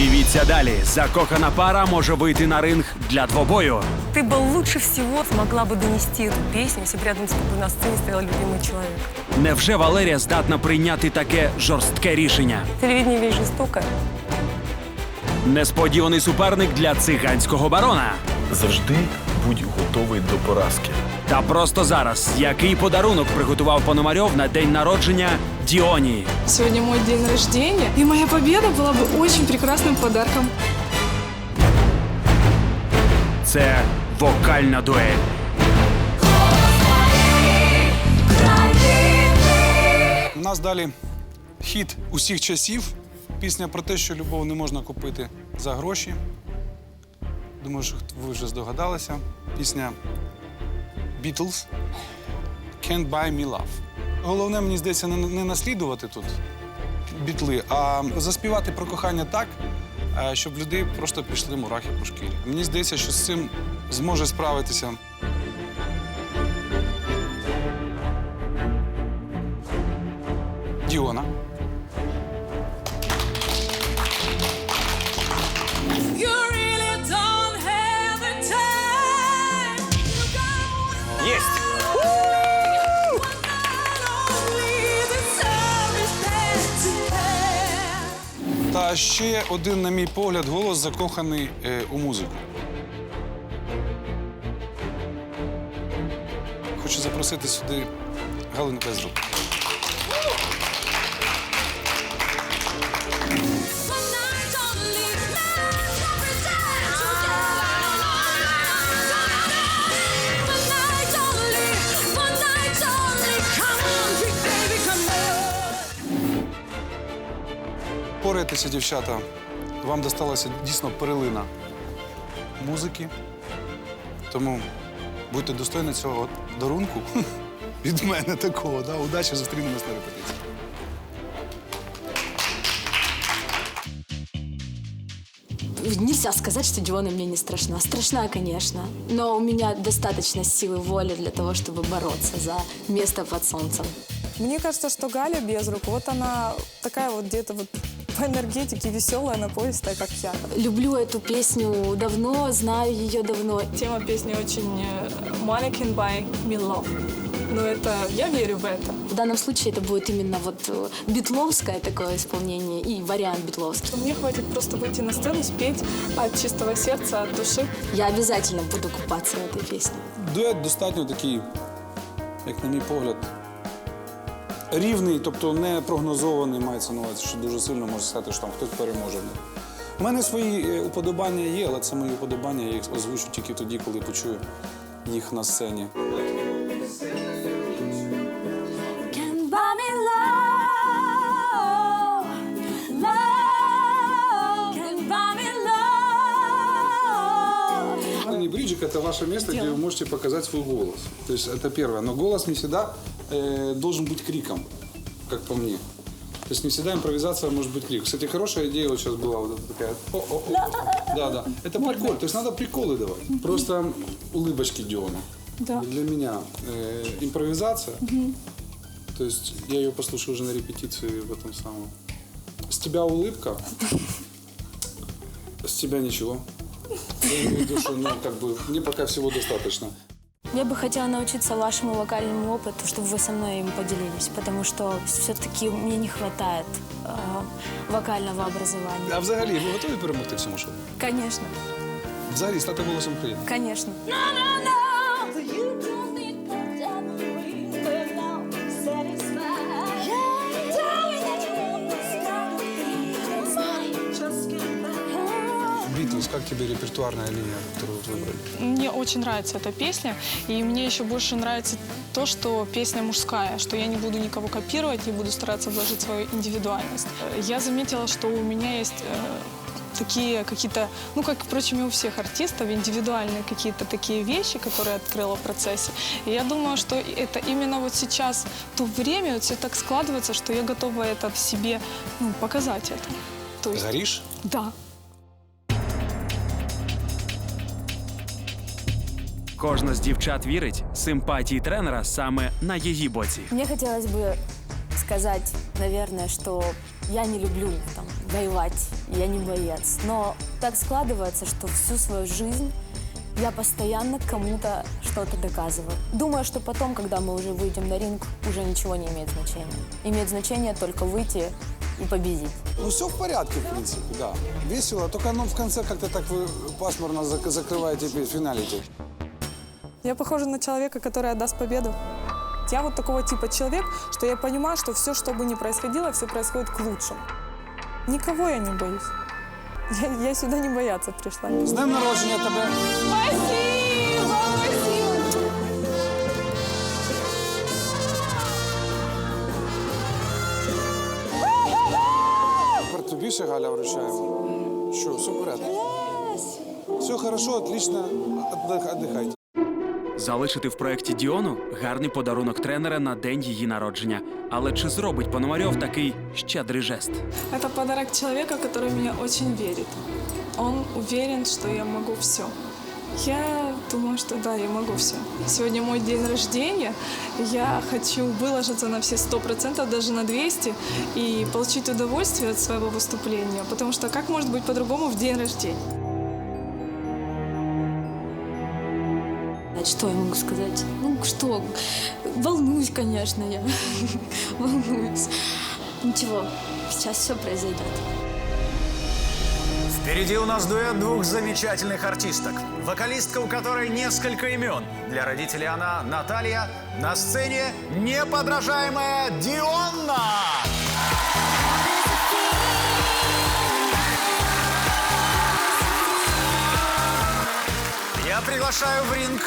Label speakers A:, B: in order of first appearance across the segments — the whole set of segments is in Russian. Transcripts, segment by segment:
A: Дивіться далі. Закохана пара може вийти на ринг для двобою.
B: Ты бы лучше всего смогла бы донести эту песню, если бы рядом с тобой на сцене стоял любимый человек.
A: Невже Валерія здатна прийняти таке жорстке рішення?
B: Телевидение вещь жестокая.
A: Несподіваний суперник для циганського барона.
C: Завжди будь готовий до поразки.
A: Та просто зараз, який подарунок приготував Пономарьов на день народження Діоні?
D: Сегодня мой день рождения, и моя победа была бы очень прекрасным подарком.
A: Це вокальна дуель.
E: У нас далі хіт усіх часів. Пісня про те, що любов не можна купити за гроші. Думаю, що ви вже здогадалися. Пісня Beatles Can't Buy Me Love. Головне, мені здається, не, наслідувати тут бітли, а заспівати про кохання так, е, щоб людей просто пішли мурахи по шкірі. Мені здається, що з цим зможе справитися Діона.
A: Єсть!
E: Та ще один, на мій погляд, голос закоханий е, у музику. Хочу запросити сюди Галину Безрук. Порайтеся, дівчата. Вам досталася дійсно перлина музики. Тому будьте достойні цього дарунку від мене такого. Да? Удачі зустрінемось на репетиції.
F: Нельзя сказать, что Диона мне не страшна. Страшна, конечно. Но у меня достаточно силы воли для того, чтобы бороться за место под солнцем.
G: Мне кажется, что Галя Безрук, вот она такая вот где-то вот по энергетике веселая, напористая, как я.
F: Люблю эту песню давно, знаю ее давно.
D: Тема песни очень э, «Mannequin by Me Love». Но это, я верю в это.
F: В данном случае это будет именно вот э, битловское такое исполнение и вариант битловский.
D: Мне хватит просто выйти на сцену, спеть от чистого сердца, от души.
F: Я обязательно буду купаться в этой песне.
E: Дует достатньо такий, як на мій погляд, рівний, тобто не прогнозований, мається на увазі, що дуже сильно може сказати, що там хтось переможе. У мене свої е, уподобання є, але це мої уподобання, я їх озвучу тільки тоді, коли почую їх на сцені.
F: Can buy me love, love, can buy me love.
E: Не бриджик – это ваше место, где вы можете показать свой голос. То есть это первое. Но голос не всегда э, должен быть криком, как по мне. То есть не всегда импровизация может быть крик. Кстати, хорошая идея вот сейчас была вот такая. О-о-о. Да, да. Это прикол. То есть надо приколы давать. Просто улыбочки Диона.
D: Да.
E: Для меня э, импровизация. То есть я ее послушал уже на репетиции в этом самом. С тебя улыбка, с тебя ничего. Я имею в виду, что, ну, как бы, мне пока всего достаточно.
F: Я бы хотела научиться вашему вокальному опыту, чтобы вы со мной им поделились, потому что все-таки мне не хватает э, вокального образования.
E: А взагалі, ви готові перемогти в цьому шоу?
F: Конечно,
E: Взагалі стати голосом країни.
F: конечно.
E: Как тебе репертуарная линия, которую выбрали?
D: Мне очень нравится эта песня, и мне еще больше нравится то, что песня мужская, что я не буду никого копировать, не буду стараться вложить свою индивидуальность. Я заметила, что у меня есть э, такие какие-то, ну, как, впрочем, и у всех артистов, индивидуальные какие-то такие вещи, которые открыла в процессе. И я думаю, что это именно вот сейчас, то время, вот все так складывается, что я готова это в себе ну, показать это. То есть,
E: Горишь?
D: да.
A: Кожна з дівчат вірить, симпатії тренера саме на її боці.
F: Мне хотелось бы сказать, наверное, что Я не люблю там воевать, я не боец. Но так складывается, что всю свою жизнь я постоянно кому-то что-то доказываю. Думаю, что потом, когда мы уже выйдем на ринг, уже ничего не имеет значения. Имеет значение только выйти и победить.
E: Ну, все в порядке, в принципе, да. Весело, только ну, в конце как-то так вы пасмурно зак- закрываете перед финалите.
G: Я похожа на человека, который отдаст победу. Я вот такого типа человек, что я понимаю, что все, что бы ни происходило, все происходит к лучшему. Никого я не боюсь. Я, я сюда не бояться пришла.
E: З днем народження тебе!
D: Спасибо, спасибо.
E: Тепер тобі ще Галя вручаємо. Що, все в порядку? Все хорошо, отлично. Отдых- Отдыхайте.
A: Залишити в проєкті Діону гарний подарунок тренера на день її народження. Але чи зробить Пономарьов такий щедрий жест?
D: Это подарок человека, который в меня очень верит. Он уверен, что я могу все. Я думаю, что да, я могу все. Сегодня мой день рождения. Я хочу выложиться на все сто процентов, даже на 200, и получить удовольствие от своего выступления. Потому что как может быть по-другому в день рождения?
F: Что я могу сказать? Ну что, волнуюсь, конечно, я. волнуюсь. Ничего, сейчас все произойдет.
H: Впереди у нас дуэт двух замечательных артисток. Вокалистка, у которой несколько имен. Для родителей она Наталья. На сцене неподражаемая Дионна. Приглашаю в ринг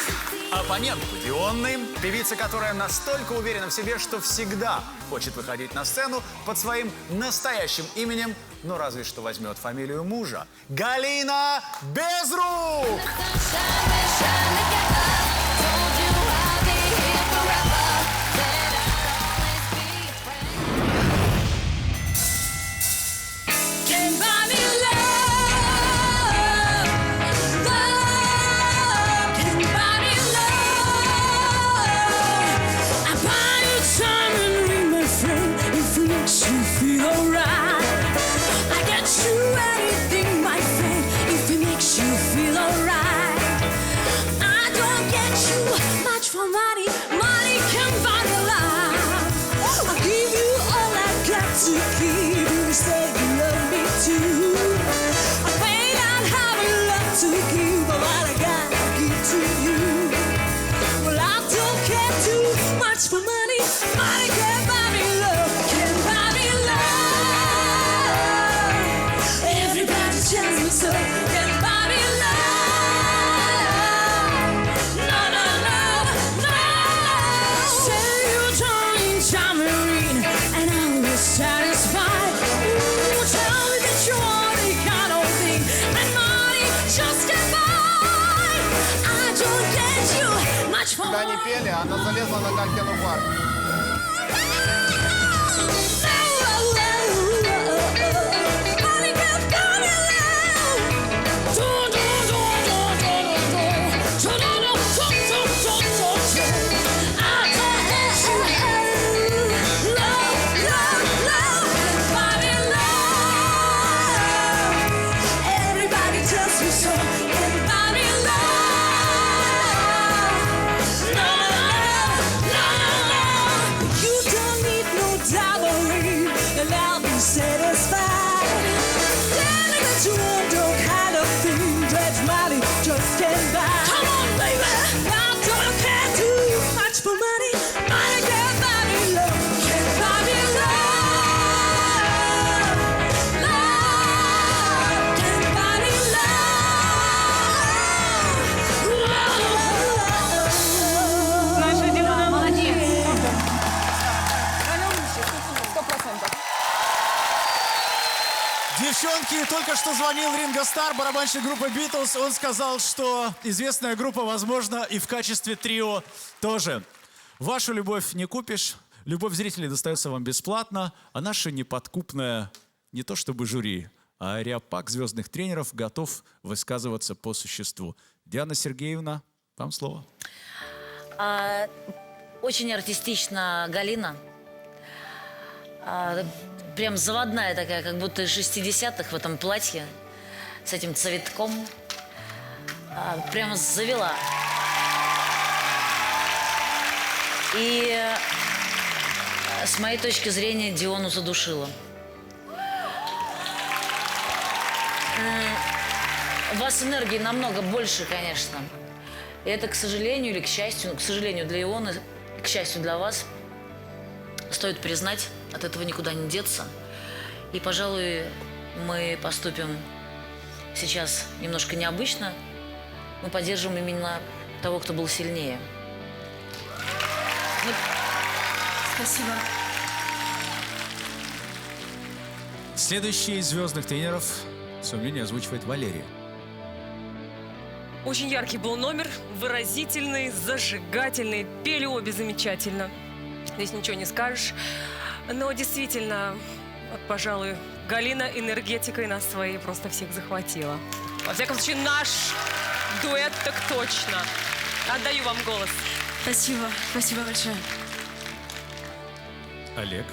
H: оппонентку Дионны, певица, которая настолько уверена в себе, что всегда хочет выходить на сцену под своим настоящим именем, но разве что возьмет фамилию мужа. Галина Безрук!
I: Когда они пели, она залезла на Галькину бар.
G: Shoot
H: Девчонки, только что звонил Ринго Стар, барабанщик группы Битлз. Он сказал, что известная группа, возможно, и в качестве трио тоже. Вашу любовь не купишь, любовь зрителей достается вам бесплатно, а наша неподкупная не то чтобы жюри, а аэропак звездных тренеров готов высказываться по существу. Диана Сергеевна, вам слово.
J: А, очень артистично Галина. А, прям заводная такая, как будто из 60-х в этом платье с этим цветком. А, прямо завела. И э, с моей точки зрения Диону задушила. М, У вас энергии намного больше, конечно. И это, к сожалению или к счастью, ну, к сожалению для Ионы, к счастью для вас, стоит признать, от этого никуда не деться. И, пожалуй, мы поступим сейчас немножко необычно. Мы поддержим именно того, кто был сильнее.
K: Спасибо.
H: Следующий из звездных тренеров свое мнение озвучивает Валерия.
B: Очень яркий был номер, выразительный, зажигательный. Пели обе замечательно. Здесь ничего не скажешь. Но действительно, пожалуй, Галина энергетикой нас своей просто всех захватила. Во всяком случае, наш дуэт так точно. Отдаю вам голос.
K: Спасибо. Спасибо большое.
H: Олег.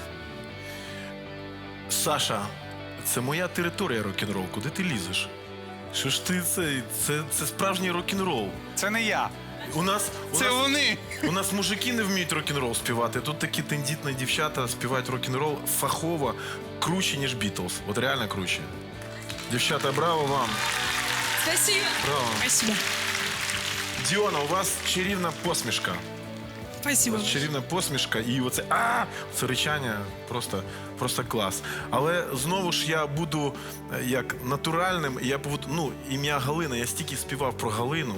C: Саша, це моя територія рок-н-рол. Куди ти лізеш? Що ж ти це? Це, це справжній рок-н-рол.
E: Це не я.
C: У нас, у
E: Це
C: нас,
E: вони.
C: У нас мужики не вміють рок-н-рол співати. Тут такі тендітні дівчата співають рок-н-рол фахово, круче, ніж Бітлз. От реально круче. Дівчата, браво вам!
K: Спасибо.
C: Браво!
K: Спасибо.
C: Діона, у вас чарівна посмішка.
K: Спасибо.
C: У вас чарівна посмішка, і оце а це речання просто, просто клас. Але знову ж я буду е, як натуральним, і я поводу, ну, ім'я Галина, я стільки співав про Галину.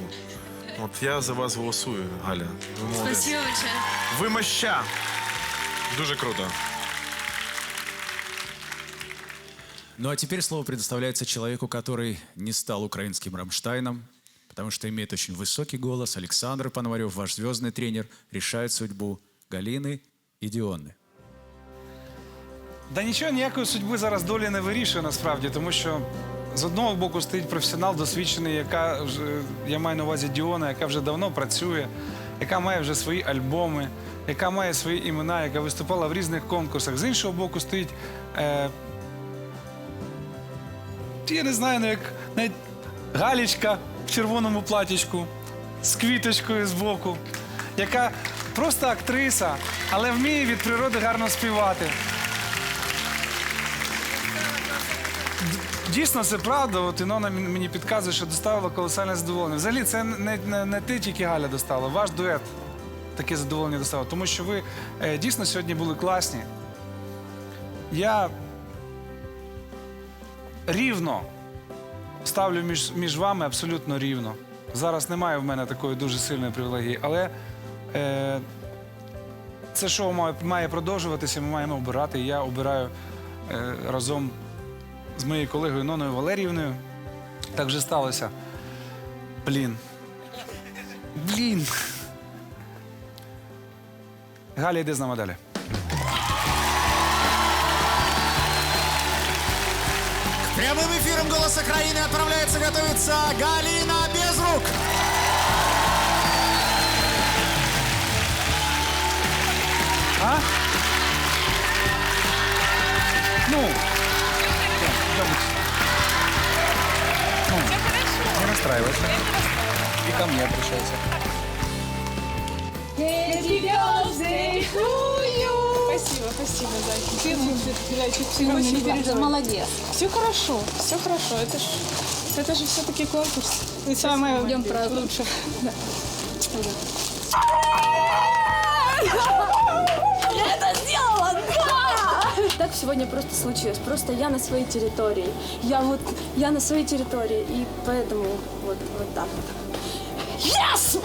C: От я за вас голосую, Галя. Ви молодець.
K: Спасибо большое.
C: Ви моща. Дуже круто.
H: Ну а теперь слово предоставляется человеку, который не стал украинским Рамштайном, потому что имеет очень высокий голос. Александр Пономарев, ваш звездный тренер, решает судьбу Галины и Дионны.
E: Да нічого, ніякої судьби зараз долі не вирішує насправді, тому що з одного боку стоїть професіонал досвідчений, яка вже, я маю на увазі Діона, яка вже давно працює, яка має вже свої альбоми, яка має свої імена, яка виступала в різних конкурсах. З іншого боку стоїть. Е, я не знаю, ну як навіть Галічка в червоному платічку з квіточкою збоку, яка просто актриса, але вміє від природи гарно співати. Дійсно, це правда. От Інона мені підказує, що доставила колосальне задоволення. Взагалі, це не, не, не ти тільки Галя достала, ваш дует таке задоволення доставив. Тому що ви е, дійсно сьогодні були класні. Я рівно ставлю між, між вами абсолютно рівно. Зараз немає в мене такої дуже сильної привілегії, але е, це шоу має, має продовжуватися, ми маємо обирати. І я обираю е, разом з моєю колегою Ноною Валеріївною. Так вже сталося. Блін. Блін. Галя, йди з нами далі.
H: Прямым эфиром «Голоса Краины» отправляется готовиться Галина Безрук.
E: А? Ну. Не расстраивайся. И ко мне обращайся.
D: Спасибо, спасибо, Зайка.
F: Молодец.
D: Все хорошо, все хорошо. Это ж, это же все-таки конкурс. И самое идем про лучше.
F: Так сегодня просто случилось. Просто я на своей территории. Я вот, я на своей территории. И поэтому вот, вот так вот. Yes!